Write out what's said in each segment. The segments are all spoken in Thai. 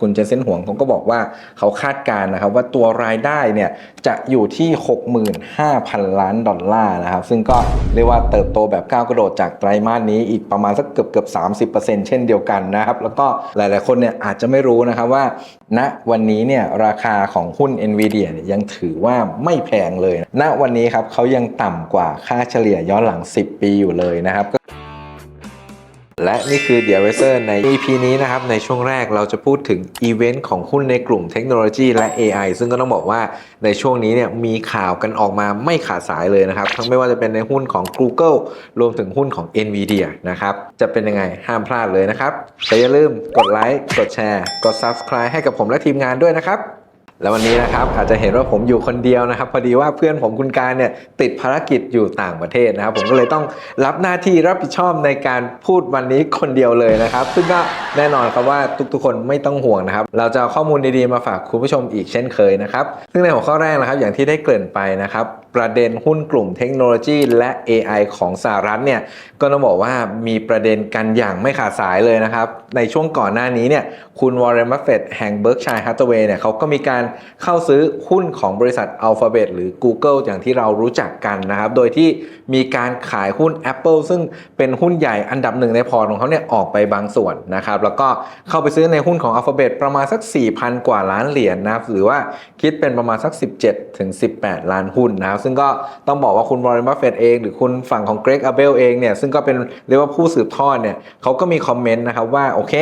คุณเจนเซนห่วงเขาก็บอกว่าเขาคาดการณ์นะครับว่าตัวรายได้เนี่ยจะอยู่ที่ 65,000 ล้านดอลลาร์นะครับ ซึ่งก็เรียกว่าเติบโตแบบก้าวกระโดดจากไตรมาสนี้อีกประมาณสักเกือบเกือบ 30%เช่นเดียวกันนะครับ แล้วก็หลายๆคนเนี่ยอาจจะไม่รู้นะครับว่าณวันนี้เนี่ยราคาของหุ้น NVIDIA เนี่ยยังถือว่าไม่แพงเลยณวันนี้ครับเขายังต่ำกว่าค่าเฉลี่ยย้อนหลัง 10 ปีอยู่เลยนะครับ และนี่คือ The Advisor ใน EP นี้นะครับ ในช่วงแรกเราจะพูดถึงอีเวนต์ของหุ้นในกลุ่มเทคโนโลยีและ AI ซึ่งก็ต้องบอกว่าในช่วงนี้เนี่ยมีข่าวกันออกมาไม่ขาดสายเลยนะครับ ทั้งไม่ว่าจะเป็นในหุ้นของ Google รวมถึงหุ้นของ Nvidia นะครับ จะเป็นยังไงห้ามพลาดเลยนะครับแต่อย่าลืมกดไลค์กดแชร์ กด Subscribe ให้กับผมและทีมงานด้วยนะครับ แล้ววันนี้นะครับอาจจะเห็นว่าผมอยู่คนเดียวนะครับ พอดีว่าเพื่อนผมคุณการเนี่ยติดภารกิจอยู่ต่างประเทศนะครับ ผมก็เลยต้องรับหน้าที่รับผิดชอบในการพูดวันนี้คนเดียวเลยนะครับ ซึ่งก็แน่นอนครับว่าทุกๆ คนไม่ต้องห่วงนะครับ เราจะเอาข้อมูลดีๆมาฝากคุณผู้ชมอีกเช่นเคยนะครับ ซึ่งในหัวข้อแรกนะครับ อย่างที่ได้เกริ่นไปนะครับประเด็นหุ้นกลุ่มเทคโนโลยีและ AI ของสหรัฐเนี่ยก็ต้องบอกว่ามีประเด็นกันอย่างไม่ขาดสายเลยนะครับ ในช่วงก่อนหน้านี้เนี่ยคุณวอร์เรนบัฟเฟตแห่งเบิร์กชัยฮัตเทเวย์เนี่ยเขาก็มีการเข้าซื้อหุ้นของบริษัท Alphabet หรือ Google อย่างที่เรารู้จักกันนะครับ โดยที่มีการขายหุ้น Apple ซึ่งเป็นหุ้นใหญ่อันดับหนึ่งในพอร์ตของเขาเนี่ยออกไปบางส่วนนะครับแล้วก็เข้าไปซื้อในหุ้นของ Alphabet ประมาณสัก 4,000 กว่าล้านเหรียญนะครับหรือว่าคิดเป็นประมาณสัก 17ถึง18 ล้านหุ้นนะครับซึ่งก็ต้องบอกว่าคุณวอร์เรนบัฟเฟตเอง หรือคุณฝั่งของเกรกอเบลเองเนี่ยซึ่งก็เป็นเรียกว่าผู้สืบทอดเนี่ยเขาก็มีคอมเมนต์นะครับว่าโอเค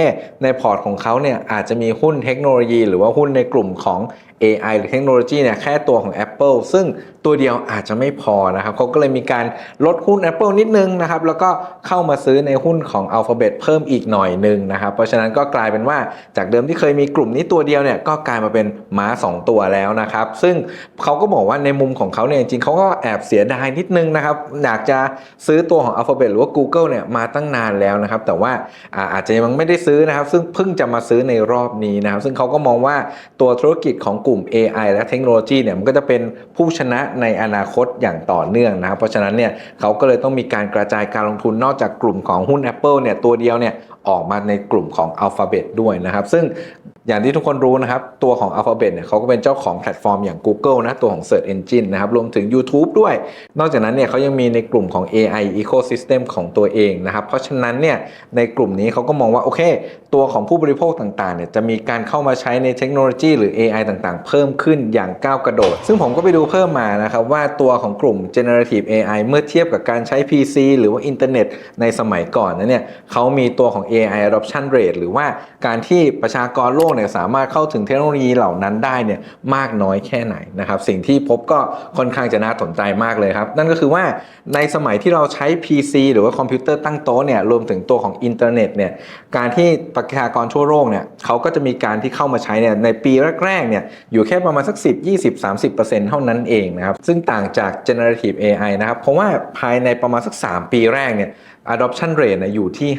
ในพอร์ตของเขาเนี่ยอาจจะมีหุ้นเทคโนโลยี หรือว่าหุ้นในกลุ่มของ AI หรือเทคโนโลยีเนี่ยแค่ตัวของ Apple ซึ่งตัวเดียวอาจจะไม่พอนะครับเขาก็เลยมีการลดหุ้น Apple นิดนึงนะครับแล้วก็เข้ามาซื้อในหุ้นของ Alphabet เพิ่มอีกหน่อยหนึ่งนะครับเพราะฉะนั้นก็กลายเป็นว่าจากเดิมที่เคยมีกลุ่มนี้ตัวเดียวเนี่ยก็กลายมาเป็นม้า 2 ตัวแล้วนะครับซึ่งเขาก็บอกว่าในมุมของเขาเนี่ยจริงเขาก็แอบเสียดายนิดนึงนะครับอยากจะซื้อตัวของ Alphabet หรือว่า Google เนี่ยมาตั้งนานแล้วนะครับแต่ว่าอ่าอาจจะยังไม่ได้ซื้อนะครับซึ่งเพิ่งจะมาซื้อในรอบนี้นะครับซึ่งเขาก็มองว่าตัวธุรกิจของกลุ่ม AI และเทคโนโลยีเนี่ยมันก็จะเป็นผู้ชนะในอนาคตอย่างต่อเนื่องนะครับเพราะฉะนั้นเนี่ยเขาก็เลยต้องมีการกระจายการลงทุนนอกจากกลุ่มของหุ้น Apple เนี่ยตัวเดียวเนี่ยออกมาในกลุ่มของ Alphabet ด้วยนะครับ ซึ่ง อย่างที่ทุกคนรู้นะครับ ตัวของ Alphabet เนี่ยเขาก็เป็นเจ้าของแพลตฟอร์มอย่าง Google นะ ตัวของ Search Engine นะครับ รวมถึง YouTube ด้วย นอกจากนั้นเนี่ยเขายังมีในกลุ่มของ AI Ecosystem ของตัวเองนะครับ เพราะฉะนั้นเนี่ยในกลุ่มนี้เขาก็มองว่า โอเค ตัวของผู้บริโภคต่างๆเนี่ยจะมีการเข้ามาใช้ในเทคโนโลยีหรือ AI ต่างๆ เพิ่มขึ้นอย่างก้าวกระโดด ซึ่งผมก็ไปดูเพิ่มมานะครับว่าตัวของกลุ่ม generative AI เมื่อเทียบกับการใช้ PC หรือว่าอินเทอร์เน็ตในสมัยก่อนนะเนี่ยเขามีตัวของ AI adoption rate หรือว่าการที่ประชากรโลกเนี่ยสามารถเข้าถึงเทคโนโลยีเหล่านั้นได้เนี่ยมากน้อยแค่ไหนนะครับสิ่งที่พบก็ค่อนข้างจะน่าสนใจมากเลยครับ นั่นก็คือว่าในสมัยที่เราใช้ PC หรือว่าคอมพิวเตอร์ตั้งโต๊ะเนี่ยรวมถึงตัวของอินเทอร์เน็ตเนี่ยการที่ประชากรทั่วโลกเนี่ยเขาก็จะมีการที่เข้ามาใช้เนี่ยในปีแรกๆเนี่ยอยู่แค่ประมาณสัก 10 20 30 เท่านั้นเองนะครับซึ่งต่างจาก generative AI นะครับเพราะว่าภายในประมาณสัก 3 ปีแรกเนี่ย adoption rate นะอยู่ที่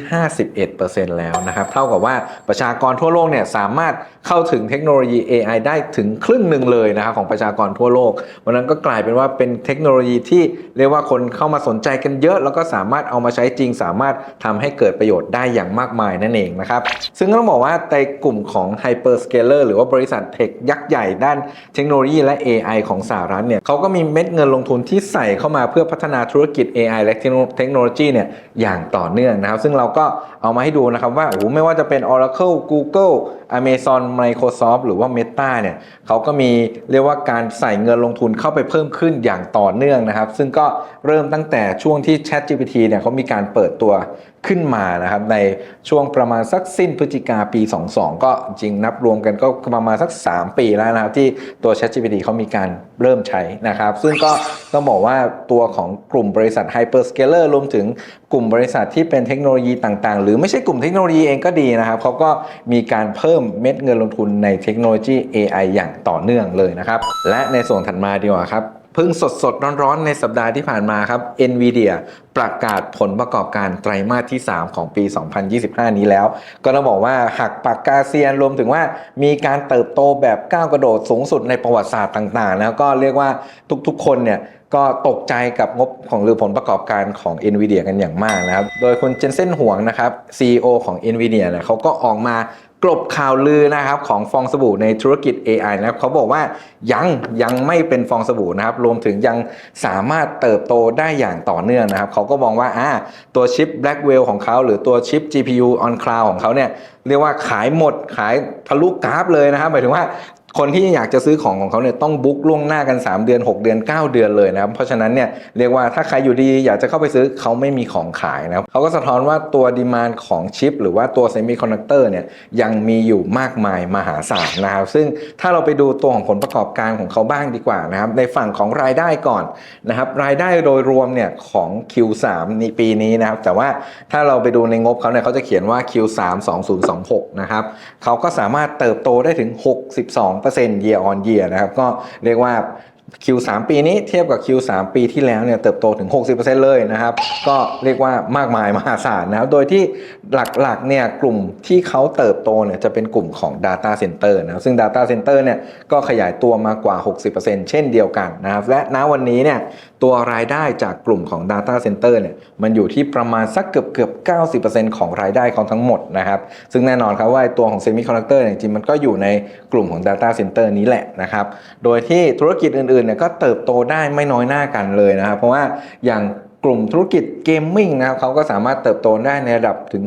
51%แล้วนะครับ เท่ากับว่าประชากรทั่วโลกเนี่ยสามารถเข้าถึงเทคโนโลยี AI ได้ถึงครึ่งหนึ่งเลยนะครับของประชากรทั่วโลกวันนั้นก็กลายเป็นว่าเป็นเทคโนโลยีที่เรียกว่าคนเข้ามาสนใจกันเยอะ แล้วก็สามารถเอามาใช้จริง สามารถทำให้เกิดประโยชน์ได้อย่างมากมายนั่นเองนะครับ ซึ่งก็ต้องบอกว่าในกลุ่มของ hyperscaler หรือว่าบริษัทเทคยักษ์ใหญ่ด้านเทคโนโลยีและ AI ของสหรัฐเนี่ยเขาก็มีเม็ดเงินลงทุนที่ใส่เข้ามาเพื่อพัฒนาธุรกิจ AI และเทคโนโลยีเนี่ยอย่างต่อเนื่องนะครับ ซึ่งเราก็เอามาให้ดูนะครับว่าโอ้ไม่ว่าจะเป็น Oracle Google Amazon Microsoft หรือว่า Meta เนี่ยเขาก็มีเรียกว่าการใส่เงินลงทุนเข้าไปเพิ่มขึ้นอย่างต่อเนื่องนะครับ ซึ่งก็เริ่มตั้งแต่ช่วงที่ ChatGPT เนี่ยเขามีการเปิดตัวขึ้นมานะครับในช่วงประมาณสักสิ้นพฤศจิกาปี 22 ก็จริงนับรวมกันก็ประมาณสัก 3 ปีแล้วนะครับที่ตัว ChatGPT เขามีการเริ่มใช้นะครับ ซึ่งก็ต้องบอกว่าตัวของกลุ่มบริษัท Hyperscaler รวมถึงกลุ่มบริษัทที่เป็นเทคโนโลยีต่างๆ หรือไม่ใช่กลุ่มเทคโนโลยีเองก็ดีนะครับเขาก็มีการเพิ่มเม็ดเงินลงทุนในเทคโนโลยี AI อย่างต่อเนื่องเลยนะครับ และในส่วนถัดมาดีกว่าครับ พิ่งสดสดร้อนๆ ในสัปดาห์ที่ผ่านมาครับ NVIDIA ประกาศผลประกอบการไตรมาสที่ 3 ของปี 2025 นี้แล้ว ก็ต้องบอกว่าหักปากกาเซียนรวมถึงว่ามีการเติบโตแบบก้าวกระโดดสูงสุดในประวัติศาสตร์ต่างๆ แล้วก็เรียกว่าทุกๆ คนเนี่ย ก็ตกใจกับงบของหรือผลประกอบการของ NVIDIA กันอย่างมากนะครับ โดยคุณเจนเซนห่วงนะครับ CEO ของ NVIDIA เนี่ยเขาก็ออกมากลบข่าวลือนะครับของฟองสบู่ในธุรกิจ AI นะครับเขาบอกว่ายังยังไม่เป็นฟองสบู่นะครับรวมถึงยังสามารถเติบโตได้อย่างต่อเนื่องนะครับเขาก็มองว่าอ่าตัวชิป Blackwell ของเขาหรือตัวชิป GPU on cloud ของเขาเนี่ยเรียกว่าขายหมดขายทะลุกราฟเลยนะครับหมายถึงว่า คนที่อยากจะซื้อของของเขาเนี่ยต้องบุ๊กล่วงหน้ากัน 3 เดือน 6 เดือน 9 เดือนเลยนะครับเพราะฉะนั้นเนี่ยเรียกว่าถ้าใครอยู่ดีอยากจะเข้าไปซื้อเขาไม่มีของขายนะครับเขาก็สะท้อนว่าตัวดีมานของชิป หรือว่าตัวเซมิคอนดักเตอร์เนี่ยยังมีอยู่มากมายมหาศาลนะครับซึ่งถ้าเราไปดูตัวของผลประกอบการของเขาบ้างดีกว่านะครับในฝั่งของรายได้ก่อนนะครับรายได้โดยรวมเนี่ยของ Q3 ในปีนี้นะครับแต่ว่าถ้าเราไปดูในงบเขาเนี่ยเขาจะเขียนว่า Q3 2026นะครับเขาก็สามารถเติบโตได้ถึง 62 year on year นะครับก็เรียกว่า Q3 ปีนี้เทียบกับ Q3 ปีที่แล้วเนี่ยเติบโตถึง 60%เลยนะครับ ก็เรียกว่ามากมายมหาศาลนะครับ โดยที่หลักๆเนี่ยกลุ่มที่เขาเติบโตเนี่ยจะเป็นกลุ่มของ Data Center นะครับ ซึ่ง Data Center เนี่ยก็ขยายตัวมากว่า 60%เช่นเดียวกันนะครับ และณวันนี้เนี่ย ตัวรายได้จากกลุ่มของ Data Center เนี่ยมันอยู่ที่ประมาณสักเกือบเกือบ 90%ของรายได้ของทั้งหมดนะครับซึ่งแน่นอนครับว่าตัวของ Semiconductor เนี่ยจริงมันก็อยู่ในกลุ่มของ Data Center นี้แหละนะครับโดยที่ธุรกิจอื่นๆเนี่ยก็เติบโตได้ไม่น้อยหน้ากันเลยนะครับเพราะว่าอย่างกลุ่มธุรกิจเกมมิ่งนะครับเขาก็สามารถเติบโตได้ในระดับถึง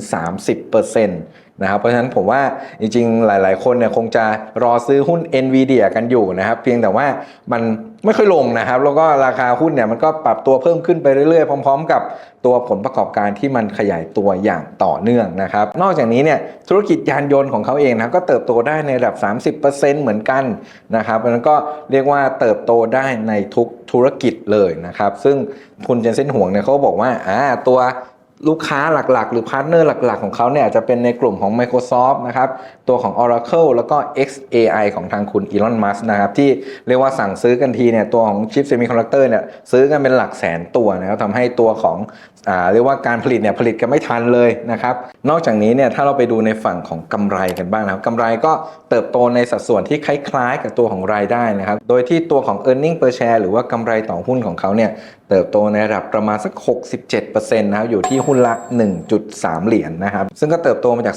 30% นะครับเพราะฉะนั้นผมว่าจริงๆ หลาย ๆ คนเนี่ยคงจะรอซื้อหุ้น NVIDIA กันอยู่นะครับ เพียงแต่ว่ามันไม่ค่อยลงนะครับ แล้วก็ราคาหุ้นเนี่ยมันก็ปรับตัวเพิ่มขึ้นไปเรื่อย ๆ พร้อม ๆ กับตัวผลประกอบการที่มันขยายตัวอย่างต่อเนื่องนะครับ นอกจากนี้เนี่ยธุรกิจยานยนต์ของเขาเองนะก็เติบโตได้ในระดับ 30%เหมือนกันนะครับเพราะฉะนั้นก็เรียกว่าเติบโตได้ในทุกธุรกิจเลยนะครับ ซึ่งคุณเจนเซนห่วงเนี่ยเขาบอกว่าอ่าตัว ลูกค้าหลักๆ หรือพาร์ทเนอร์หลักๆ ของเขาเนี่ยจะเป็นในกลุ่มของ Microsoft นะครับ ตัวของ Oracle แล้วก็ XAI ของทางคุณอีลอนมัสนะครับ ที่เรียกว่าสั่งซื้อกันทีเนี่ยตัวของชิปเซมิคอนดักเตอร์เนี่ยซื้อกันเป็นหลักแสนตัวนะครับทำให้ตัวของอ่าเรียกว่าการผลิตเนี่ยผลิตกันไม่ทันเลยนะครับ นอกจากนี้เนี่ยถ้าเราไปดูในฝั่งของกำไรกันบ้างนะครับกำไรก็เติบโตในสัดส่วนที่คล้ายๆ กับตัวของรายได้นะครับ โดยที่ตัวของ e a r n i n g per share หรือว่ากำไรต่อหุ้นของเขาเนี่ย เติบโตในระดับประมาณสัก 67%นะครับอยู่ที่หุ้นละ 1.3 เหรียญนะครับ ซึ่งก็เติบโตมาจาก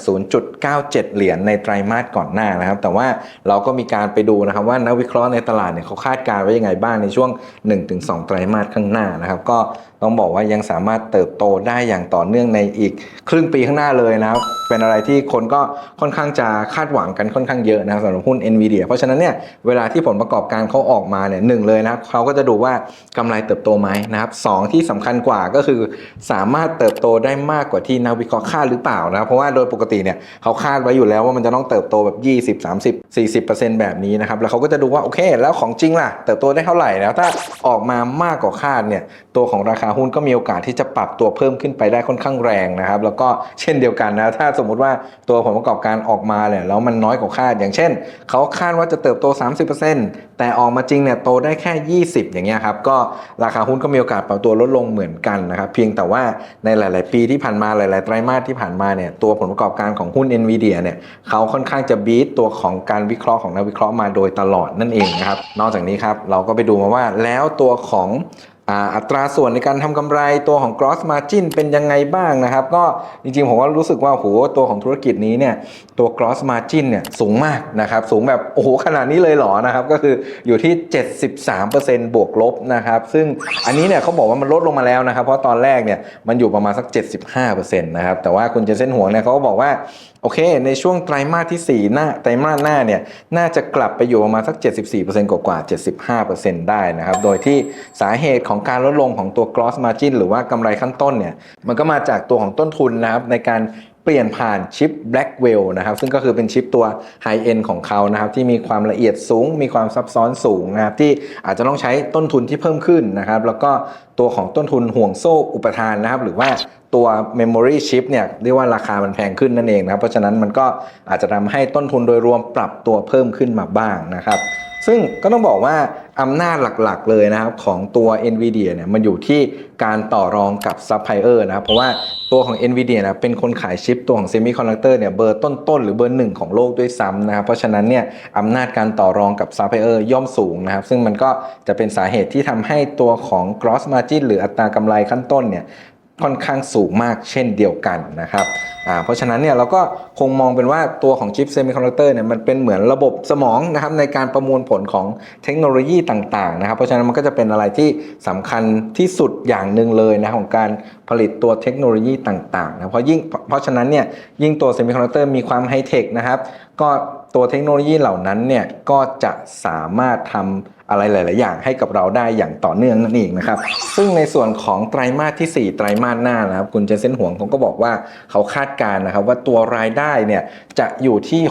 0.97 เหรียญในไตรมาสก่อนหน้านะครับ แต่ว่าเราก็มีการไปดูนะครับว่านักวิเคราะห์ในตลาดเนี่ยเขาคาดการณ์ไว้ยังไงบ้างในช่วง 1-2 ไตรมาสข้างหน้านะครับ ก็ ต้องบอกว่ายังสามารถเติบโตได้อย่างต่อเนื่องในอีกครึ่งปีข้างหน้าเลยนะครับ เป็นอะไรที่คนก็ค่อนข้างจะคาดหวังกันค่อนข้างเยอะนะสำหรับหุ้น NVIDIA เพราะฉะนั้นเนี่ยเวลาที่ผลประกอบการเขาออกมาเนี่ยหนึ่งเลยนะครับเขาก็จะดูว่ากำไรเติบโตไหมนะครับสองที่สำคัญกว่าก็คือ สามารถเติบโตได้มากกว่าที่นักวิเคราะห์คาดหรือเปล่านะเพราะว่าโดยปกติเนี่ยเขาคาดไว้อยู่แล้วว่ามันจะต้องเติบโตแบบ 20 30 40 แบบนี้นะครับแล้วเขาก็จะดูว่าโอเค แล้วของจริงล่ะเติบโตได้เท่าไหร่แล้วถ้าออกมามากกว่าคาดเนี่ย ตัวของราคาหุ้นก็มีโอกาสที่จะปรับตัวเพิ่มขึ้นไปได้ค่อนข้างแรงนะครับ แล้วก็เช่นเดียวกันนะถ้าสมมุติว่าตัวผลประกอบการออกมาเนี่ยแล้วมันน้อยกว่าคาด อย่างเช่นเขาคาดว่าจะเติบโต 30%แต่ออกมาจริงเนี่ยโตได้แค่ 20 อย่างเงี้ยครับก็ราคาหุ้นก็มีโอกาสปรับตัวลดลงเหมือนกันนะครับเพียงแต่ว่าในหลาย ๆ ปีที่ผ่านมาหลาย ๆ ไตรมาสที่ผ่านมาเนี่ยตัวผลประกอบการของหุ้น NVIDIA เนี่ยเขาค่อนข้างจะบีทตัวของการวิเคราะห์ของนักวิเคราะห์มาโดยตลอดนั่นเองนะครับนอกจากนี้ครับเราก็ไปดูมาว่าแล้วตัวของ อ่าอัตราส่วนในการทำกำไรตัวของ gross margin เป็นยังไงบ้างนะครับ ก็จริงๆ ผมก็รู้สึกว่าโหตัวของธุรกิจนี้เนี่ยตัว gross margin เนี่ยสูงมากนะครับ สูงแบบโอ้โหขนาดนี้เลยเหรอนะครับ ก็คืออยู่ที่ 73%บวกลบนะครับ ซึ่งอันนี้เนี่ยเขาบอกว่ามันลดลงมาแล้วนะครับ เพราะตอนแรกเนี่ยมันอยู่ประมาณสัก 75%นะครับ แต่ว่าคุณเจนเซนหัวเนี่ยเขาก็บอกว่า โอเค ในช่วงไตรมาสที่ 4 หน้าไตรมาสหน้าเนี่ยน่าจะกลับไปอยู่ประมาณสัก 74%กว่าๆ75%ได้นะครับ โดยที่สาเหตุของการลดลงของตัว gross margin หรือว่ากำไรขั้นต้นเนี่ยมันก็มาจากตัวของต้นทุนนะครับในการ เปลี่ยนผ่านชิป Blackwell นะครับซึ่งก็คือเป็นชิปตัว High End ของเขานะครับที่มีความละเอียดสูง มีความซับซ้อนสูงนะครับที่อาจจะต้องใช้ต้นทุนที่เพิ่มขึ้นนะครับแล้วก็ตัวของต้นทุนห่วงโซ่อุปทานนะครับหรือว่าตัว Memory Chip เนี่ยเรียกว่าราคามันแพงขึ้นนั่นเองนะครับเพราะฉะนั้นมันก็อาจจะทำให้ต้นทุนโดยรวมปรับตัวเพิ่มขึ้นมาบ้างนะครับซึ่งก็ต้องบอกว่า อำนาจหลักๆเลยนะครับของตัว NVIDIA เนี่ยมันอยู่ที่การต่อรองกับซัพพลายเออร์นะครับเพราะว่าตัวของ NVIDIA นะเป็นคนขายชิปตัวของเซมิคอนดักเตอร์เนี่ยเบอร์ต้นๆหรือเบอร์หนึ่งของโลกด้วยซ้ำนะครับเพราะฉะนั้นเนี่ยอำนาจการต่อรองกับซัพพลายเออร์ย่อมสูงนะครับซึ่งมันก็จะเป็นสาเหตุที่ทำให้ตัวของ gross margin หรืออัตรากำไรขั้นต้นเนี่ย ค่อนข้างสูงมากเช่นเดียวกันนะครับเพราะฉะนั้นเนี่ยเราก็คงมองเป็นว่าตัวของชิปเซมิคอนดักเตอร์เนี่ยมันเป็นเหมือนระบบสมองนะครับในการประมวลผลของเทคโนโลยีต่างๆนะครับเพราะฉะนั้นมันก็จะเป็นอะไรที่สำคัญที่สุดอย่างหนึ่งเลยนะของการผลิตตัวเทคโนโลยีต่างๆนะเพราะยิ่งเพราะฉะนั้นเนี่ยยิ่งตัวเซมิคอนดักเตอร์มีความไฮเทคนะครับก็ ตัวเทคโนโลยีเหล่านั้นเนี่ยก็จะสามารถทำอะไรหลาย ๆ อย่างให้กับเราได้อย่างต่อเนื่องนั่นเองนะครับ ซึ่งในส่วนของไตรมาสที่ 4 ไตรมาสหน้านะครับ คุณเจนเซนห่วงเขาก็บอกว่าเขาคาดการณ์นะครับว่าตัวรายได้เนี่ยจะอยู่ที่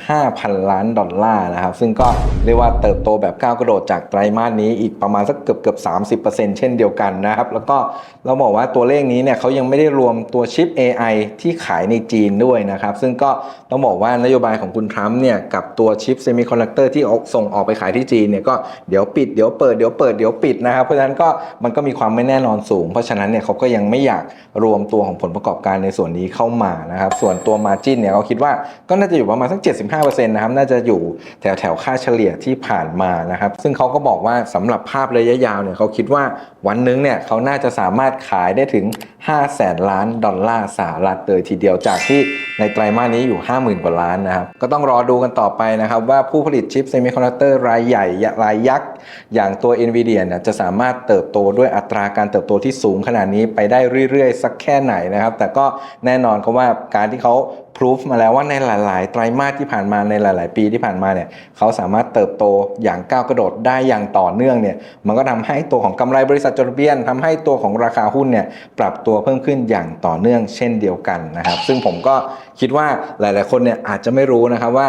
65,000 ล้านดอลลาร์นะครับ ซึ่งก็เรียกว่าเติบโตแบบก้าวกระโดดจากไตรมาสนี้อีกประมาณสักเกือบเกือบ30%เช่นเดียวกันนะครับ แล้วก็เราบอกว่าตัวเลขนี้เนี่ยเขายังไม่ได้รวมตัวชิป AI ที่ขายในจีนด้วยนะครับ ซึ่งก็ต้องบอกว่านโยบายของคุณทรัมป์เนี่ยกับตัวชิปเซมิคอนดักเตอร์ที่ส่งออกไปขายที่จีนเนี่ยก็เดี๋ยวปิดเดี๋ยวเปิดเดี๋ยวเปิดเดี๋ยวปิดนะครับเพราะฉะนั้นก็มันก็มีความไม่แน่นอนสูง เพราะฉะนั้นเนี่ยเขาก็ยังไม่อยากรวมตัวของผลประกอบการในส่วนนี้เข้ามานะครับส่วนตัวมาจินเนี่ยเขาคิดว่าก็น่าจะอยู่ประมาณสัก 75%นะครับน่าจะอยู่แถวแถวค่าเฉลี่ยที่ผ่านมานะครับซึ่งเขาก็บอกว่าสำหรับภาพระยะยาวเนี่ยเขาคิดว่าวันนึงเนี่ยเขาน่าจะสามารถขายได้ถึง5แสนล้านดอลลาร์สหรัฐเลยทีเดียวจากที่ในไตรมาสนี้อยู่ 50,000 กว่าล้านนะครับก็ต้องรออดูกันต่อไปนะครับ ว่าผู้ผลิตชิปเซมิคอนดักเตอร์รายใหญ่รายยักษ์ อย่างตัว NVIDIA เนี่ยจะสามารถเติบโตด้วยอัตราการเติบโตที่สูงขนาดนี้ไปได้เรื่อยๆ สักแค่ไหนนะครับ แต่ก็แน่นอนเขาว่าการที่เขา พิสูจมาแล้วว่าในหลาย ๆ ไตรมาสที่ผ่านมาในหลาย ๆ ปีที่ผ่านมาเนี่ยเขาสามารถเติบโตอย่างก้าวกระโดดได้อย่างต่อเนื่องเนี่ยมันก็ทำให้ตัวของกำไรบริษัทจดทะเบียนทำให้ตัวของราคาหุ้นเนี่ยปรับตัวเพิ่มขึ้นอย่างต่อเนื่องเช่นเดียวกันนะครับ ซึ่งผมก็คิดว่าหลาย ๆ คนเนี่ยอาจจะไม่รู้นะครับว่า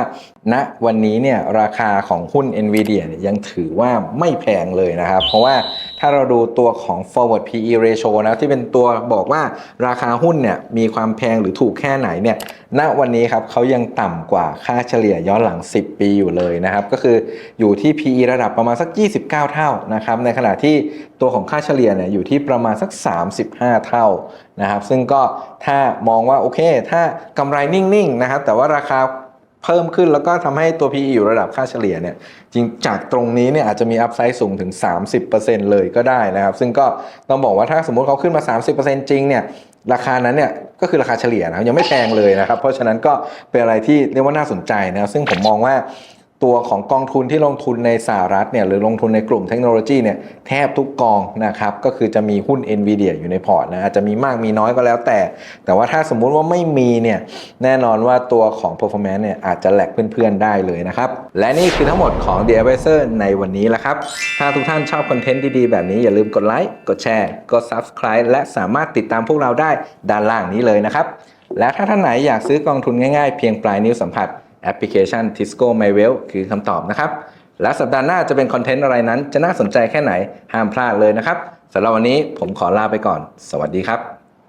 ณวันนี้เนี่ยราคาของหุ้น NVIDIA เนี่ยยังถือว่าไม่แพงเลยนะครับ เพราะว่าถ้าเราดูตัวของ forward PE ratio นะที่เป็นตัวบอกว่าราคาหุ้นเนี่ยมีความแพงหรือถูกแค่ไหนเนี่ยณวันนี้ครับเขายังต่ำกว่าค่าเฉลี่ยย้อนหลัง 10 ปีอยู่เลยนะครับก็คืออยู่ที่ PE ระดับประมาณสัก 29 เท่านะครับในขณะที่ตัวของค่าเฉลี่ยเนี่ยอยู่ที่ประมาณสัก 35 เท่านะครับซึ่งก็ถ้ามองว่าโอเค ถ้ากำไรนิ่งๆนะครับแต่ว่าราคาเพิ่มขึ้นแล้วก็ทำให้ตัว PE อยู่ระดับค่าเฉลี่ยเนี่ยจริงจากตรงนี้เนี่ยอาจจะมีอัพไซด์สูงถึง 30%เลยก็ได้นะครับ ซึ่งก็ต้องบอกว่าถ้าสมมุติเขาขึ้นมา 30%จริงเนี่ย ราคานั้นเนี่ยก็คือราคาเฉลี่ยนะยังไม่แพงเลยนะครับ เพราะฉะนั้นก็เป็นอะไรที่เรียกว่าน่าสนใจนะซึ่งผมมองว่า ตัวของกองทุนที่ลงทุนในสหรัฐเนี่ยหรือลงทุนในกลุ่มเทคโนโลยีเนี่ยแทบทุกกองนะครับก็คือจะมีหุ้น NVIDIA อยู่ในพอร์ตนะอาจจะมีมากมีน้อยก็แล้วแต่ แต่ว่าถ้าสมมุติว่าไม่มีเนี่ยแน่นอนว่าตัวของ performance เนี่ยอาจจะแหลกเพื่อนๆได้เลยนะครับ และนี่คือทั้งหมดของ The Advisor ในวันนี้แหละครับ ถ้าทุกท่านชอบคอนเทนต์ดีๆ แบบนี้อย่าลืมกดไลค์กดแชร์กด Subscribe และสามารถติดตามพวกเราได้ด้านล่างนี้เลยนะครับและถ้าท่านไหนอยากซื้อกองทุนง่ายๆ เพียงปลายนิ้วสัมผัส แอปพลิเคชัน Tisco My Well คือคำตอบนะครับ และสัปดาห์หน้าจะเป็นคอนเทนต์อะไรนั้น จะน่าสนใจแค่ไหนห้ามพลาดเลยนะครับสำหรับวันนี้ผมขอลาไปก่อน สวัสดีครับ